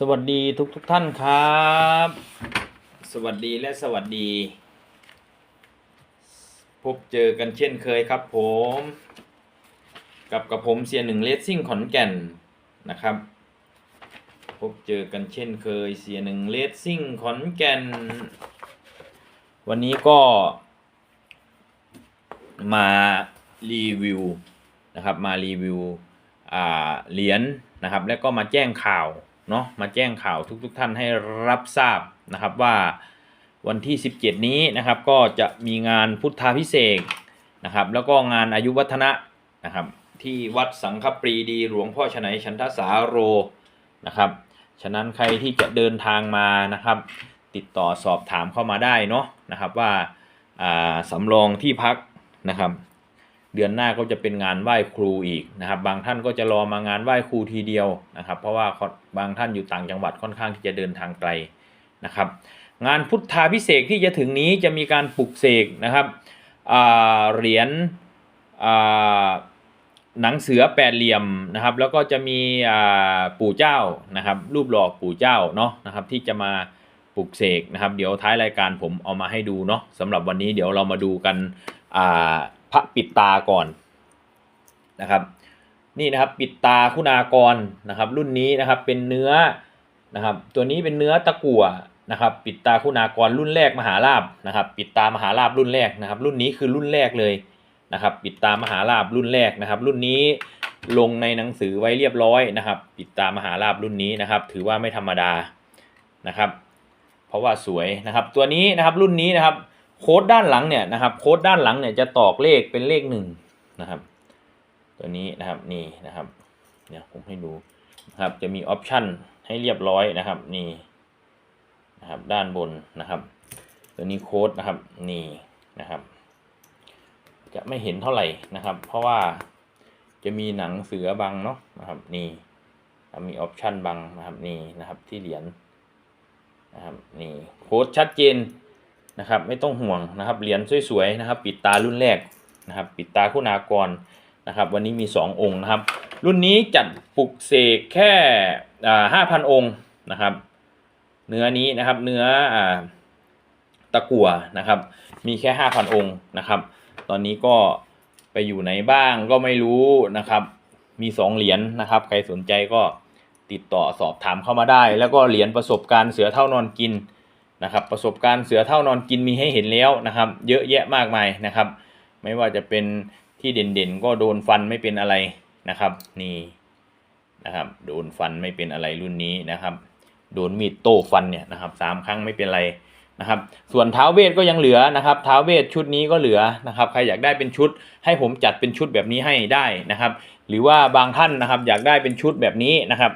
สวัสดีทุกทุกท่านครับ สวัสดีและสวัสดี พบเจอกันเช่นเคยครับผม กับกับผมเสียหนึ่งเลสซิ่งขอนแก่นนะครับ พบเจอกันเช่นเคยเสียหนึ่งเลสซิ่งขอนแก่น วันนี้ก็ มารีวิวนะครับมารีวิวเหรียญนะครับ แล้วก็มาแจ้งข่าว เนาะมาแจ้งข่าวทุกๆทท่านให้รับทราบนะครับว่าวันที่ 17 นี้นะครับก็จะมีงานพุทธาพิเศษนะครับแล้วก็งานอายุวัฒนะนะครับที่วัดสังฆปรีดีหลวงพ่อชนัยชันทสาโรนะครับฉะนั้นใครที่จะเดินทางมานะครับ ติดต่อสอบถามเข้ามาได้เนาะนะครับว่าอ่าสำรองที่พักนะครับ เดือนหน้าก็จะเป็นงานไหว้ครูอีกนะครับ บางท่านก็จะรอมางานไหว้ครูทีเดียวนะครับ เพราะว่าบางท่านอยู่ต่างจังหวัดค่อนข้างที่จะเดินทางไกลนะครับ งานพุทธาพิเศษที่จะถึงนี้จะมีการปลุกเสกนะครับเหรียญหนังเสือแปดเหลี่ยมนะครับ แล้วก็จะมีปู่เจ้านะครับ รูปหล่อปู่เจ้าเนาะนะครับ ที่จะมาปลุกเสกนะครับ เดี๋ยวท้ายรายการผมเอามาให้ดูเนาะสำหรับวันนี้เดี๋ยวเรามาดูกันอ่า ระปิดตาก่อนนะครับ นี่นะครับปิดตาคุณากรนะครับ รุ่นนี้นะครับเป็นเนื้อนะครับ ตัวนี้เป็นเนื้อตะกั่วนะครับ ปิดตาคุณากรรุ่นแรกมหาลาบนะครับ ปิดตามหาลาบรุ่นแรกนะครับ รุ่นนี้คือรุ่นแรกเลยนะครับ ปิดตามหาลาบรุ่นแรกนะครับ รุ่นนี้ลงในหนังสือไว้เรียบร้อยนะครับ ปิดตามหาลาบรุ่นนี้นะครับ ถือว่าไม่ธรรมดานะครับ เพราะว่าสวยนะครับ ตัวนี้นะครับรุ่นนี้นะครับ โค้ดด้านหลังเนี่ยนะครับโค้ดด้านหลังเนี่ยจะตอกเลขเป็นเลขหนึ่งนะครับ ตัวนี้นะครับนี่นะครับเดี๋ยวผมให้ดูนะครับจะมีออปชันให้เรียบร้อยนะครับนี่นะครับด้านบนนะครับ ตัวนี้โค้ดนะครับนี่นะครับ จะไม่เห็นเท่าไหร่นะครับ เพราะว่าจะมีหนังเสือบังเนาะนะครับนี่มีออปชันบังนะครับนี่นะครับที่เหรียญนะครับนี่โค้ดชัดเจน นะครับไม่ต้องห่วงนะครับเหรียญสวยๆนะครับปิดตารุ่นแรกนะครับปิดตาคุณากรนะครับวันนี้มี 2 องค์นะครับ รุ่นนี้จัดปลุกเสกแค่ห้าพันองค์นะครับ เนื้อนี้นะครับเนื้ออตะกั่วนะครับ มีแค่ 5,000 องค์นะครับ ตอนนี้ก็ไปอยู่ไหนบ้างก็ไม่รู้นะครับ มี 2 เหรียญนะครับ ใครสนใจก็ติดต่อสอบถามเข้ามาได้ แล้วก็เหรียญประสบการณ์เสือเท่านอนกิน นะครับประสบการณ์เสือเท่านอนกินมีให้เห็นแล้วนะครับเยอะแยะมากมายนะครับ ไม่ว่าจะเป็นที่เด่นๆ ก็โดนฟันไม่เป็นอะไรนะครับนี่นะครับโดนฟันไม่เป็นอะไรรุ่นนี้นะครับ โดนมีดโต้ฟันเนี่ยนะครับสามครั้งไม่เป็นไรนะครับส่วนเท้าเวทก็ยังเหลือนะครับเท้าเวทชุดนี้ก็เหลือนะครับใครอยากได้เป็นชุด ให้ผมจัดเป็นชุดแบบนี้ให้ได้นะครับ หรือว่าบางท่านนะครับอยากได้เป็นชุดแบบนี้นะครับ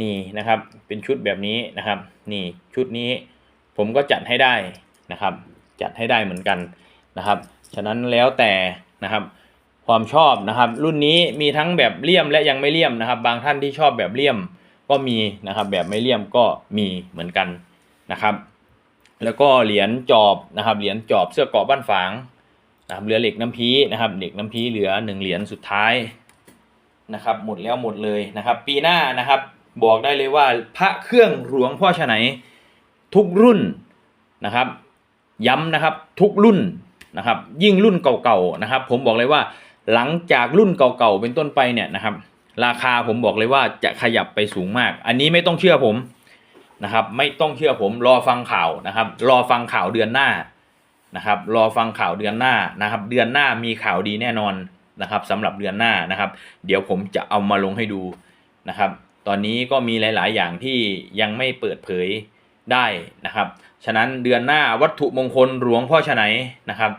นี่นะครับเป็นชุดแบบนี้นะครับ นี่ชุดนี้ผมก็จัดให้ได้นะครับ จัดให้ได้เหมือนกันนะครับ ฉะนั้นแล้วแต่นะครับ ความชอบนะครับ รุ่นนี้มีทั้งแบบเลี่ยมและยังไม่เลี่ยมนะครับ บางท่านที่ชอบแบบเลี่ยมก็มีนะครับ แบบไม่เลี่ยมก็มีเหมือนกันนะครับ แล้วก็เหรียญจอบนะครับ เหรียญจอบเสื้อกราะบ้านฝางนะครับเหลือเหล็กน้ำพีนะครับ เหล็กน้ำพีเหลือหนึ่งเหรียญสุดท้ายนะครับ หมดแล้วหมดเลยนะครับ ปีหน้านะครับ บอกได้เลยว่าพระเครื่องหลวงพ่อฉไหนทุกรุ่นนะครับ ย้ำนะครับทุกรุ่นนะครับ ยิ่งรุ่นเก่าๆนะครับ ผมบอกเลยว่าหลังจากรุ่นเก่าๆเป็นต้นไปเนี่ยนะครับ ราคาผมบอกเลยว่าจะขยับไปสูงมาก อันนี้ไม่ต้องเชื่อผมนะครับ ไม่ต้องเชื่อผมรอฟังข่าวนะครับ รอฟังข่าวเดือนหน้านะครับ รอฟังข่าวเดือนหน้านะครับ เดือนหน้ามีข่าวดีแน่นอนนะครับสำหรับเดือนหน้านะครับ เดี๋ยวผมจะเอามาลงให้ดูนะครับ ตอนนี้ก็มีหลาย ๆ อย่างที่ยังไม่เปิดเผยได้นะครับ ฉะนั้นเดือนหน้าวัตถุมงคลหลวงพ่อฉไหนนะครับ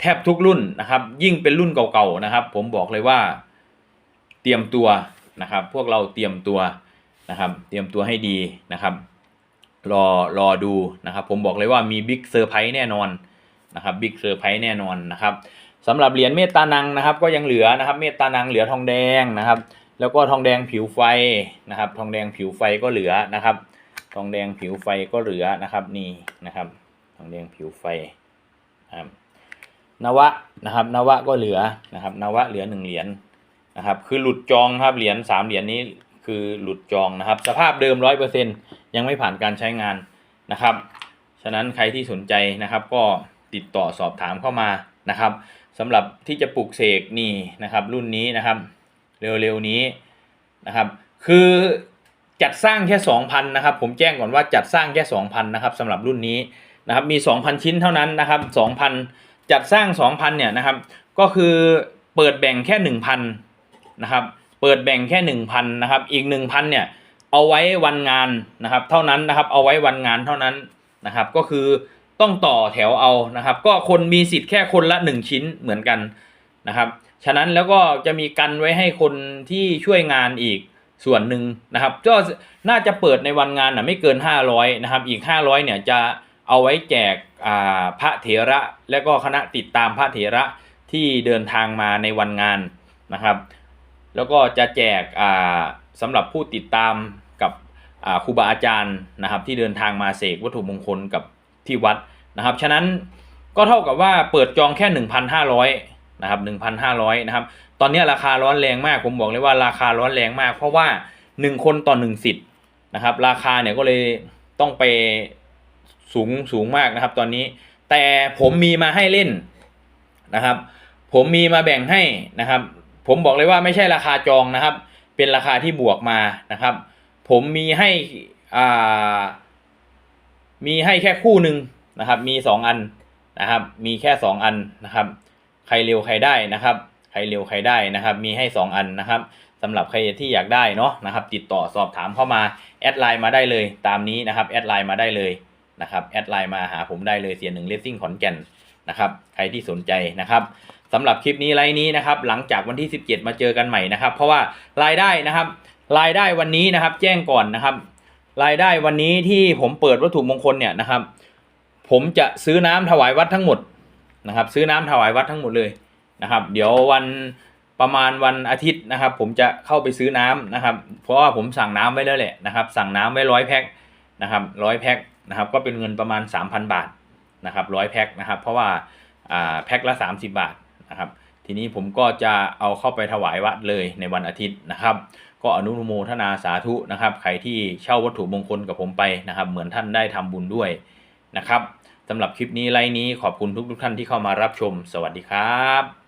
แทบทุกรุ่นนะครับ ยิ่งเป็นรุ่นเก่า ๆ นะครับ ผมบอกเลยว่าเตรียมตัวนะครับ พวกเราเตรียมตัวนะครับ เตรียมตัวให้ดีนะครับ รอรอดูนะครับ ผมบอกเลยว่ามีบิ๊กเซอร์ไพรส์แน่นอนนะครับบิ๊กเซอร์ไพรส์แน่นอนนะครับสำหรับเหรียญเมตตานังนะครับ ก็ยังเหลือนะครับ เมตตานังเหลือทองแดงนะครับ แล้วก็ทองแดงผิวไฟนะครับ ทองแดงผิวไฟก็เหลือนะครับ ทองแดงผิวไฟก็เหลือนะครับนี่นะครับ ทองแดงผิวไฟนะครับนวะนะครับ นวะก็เหลือนะครับ นวะเหลือหนึ่งเหรียญนะครับ คือหลุดจองครับเหรียญสามเหรียญนี้คือหลุดจองนะครับ สภาพเดิมร้อยเปอร์เซ็นยังไม่ผ่านการใช้งานนะครับ ฉะนั้นใครที่สนใจนะครับ ก็ติดต่อสอบถามเข้ามานะครับสำหรับที่จะปลูกเสกนี่นะครับ รุ่นนี้นะครับ เร็วๆนี้นะครับคือจัดสร้างแค่ 2,000นะครับผมแจ้งก่อนว่าจัดสร้างแค่ 2,000นะครับสำหรับรุ่นนี้นะครับมี 2,000 ชิ้นเท่านั้นนะครับ2,000 จัดสร้าง 2,000เนี่ยนะครับก็คือเปิดแบ่งแค่ 1,000นะครับเปิดแบ่งแค่ 1,000นะครับอีก 1,000เนี่ยเอาไว้วันงานนะครับเท่านั้นนะครับเอาไว้วันงานเท่านั้นนะครับก็คือต้องต่อแถวเอานะครับก็คนมีสิทธิ์แค่คนละ 1 ชิ้นเหมือนกันนะครับ ฉะนั้นแล้วก็จะมีกันไว้ให้คนที่ช่วยงานอีกส่วนหนึ่งนะครับ ก็น่าจะเปิดในวันงานนะไม่เกิน 500นะครับ อีก 500เนี่ยจะเอาไว้แจกอ่าพระเถระ และก็คณะติดตามพระเถระที่เดินทางมาในวันงานนะครับ แล้วก็จะแจกอ่าสำหรับผู้ติดตามกับอ่าครูบาอาจารย์นะครับ ที่เดินทางมาเสกวัตถุมงคลกับที่วัดนะครับ ฉะนั้นก็เท่ากับว่าเปิดจองแค่ 1,500 นะครับ1,500นะครับ ตอนนี้ราคาร้อนแรงมาก ผมบอกเลยว่าราคาร้อนแรงมาก เพราะว่า 1 คนต่อ 1 สิทธิ์นะครับ ราคาเนี่ยก็เลยต้องไปสูงสูงมากนะครับ ตอนนี้ แต่ผมมีมาให้เล่นนะครับ ผมมีมาแบ่งให้นะครับ ผมบอกเลยว่าไม่ใช่ราคาจองนะครับ เป็นราคาที่บวกมานะครับ ผมมีให้อ่ามีให้แค่คู่หนึ่งนะครับ มีสองอันนะครับ มีแค่สองอันนะครับ ใครเร็วใครได้นะครับ ใครเร็วใครได้นะครับ มีให้ 2 อันนะครับสำหรับใครที่อยากได้เนาะนะครับ ติดต่อสอบถามเข้ามาแอดไลน์มาได้เลย ตามนี้นะครับแอดไลน์มาได้เลยนะครับแอดไลน์มาหาผมได้เลยเสียหนึ่งเลสซิ่งขอนแก่นนะครับ ใครที่สนใจนะครับสำหรับคลิปนี้ไลน์นี้นะครับ หลังจากวันที่ 17 มาเจอกันใหม่นะครับ เพราะว่ารายได้นะครับรายได้วันนี้นะครับ แจ้งก่อนนะครับ รายได้วันนี้ที่ผมเปิดวัตถุมงคลเนี่ยนะครับ ผมจะซื้อน้ำถวายวัดทั้งหมด นะครับซื้อน้ำถวายวัดทั้งหมดเลยนะครับ เดี๋ยววันประมาณวันอาทิตย์นะครับ ผมจะเข้าไปซื้อน้ำนะครับ เพราะว่าผมสั่งน้ำไว้แล้วแหละนะครับ สั่งน้ำไว้ร้อยแพ็คนะครับร้อยแพ็คนะครับก็เป็นเงินประมาณ 3,000 บาทนะครับร้อยแพ็คนะครับ เพราะว่าอ่าแพ็คละ 30 บาทนะครับ ทีนี้ผมก็จะเอาเข้าไปถวายวัดเลยในวันอาทิตย์นะครับ ก็อนุโมทนาสาธุนะครับ ใครที่เช่าวัตถุมงคลกับผมไปนะครับ เหมือนท่านได้ทำบุญด้วยนะครับ สำหรับคลิปนี้ไลน์นี้ขอบคุณทุกทุกท่านที่เข้ามารับชม สวัสดีครับ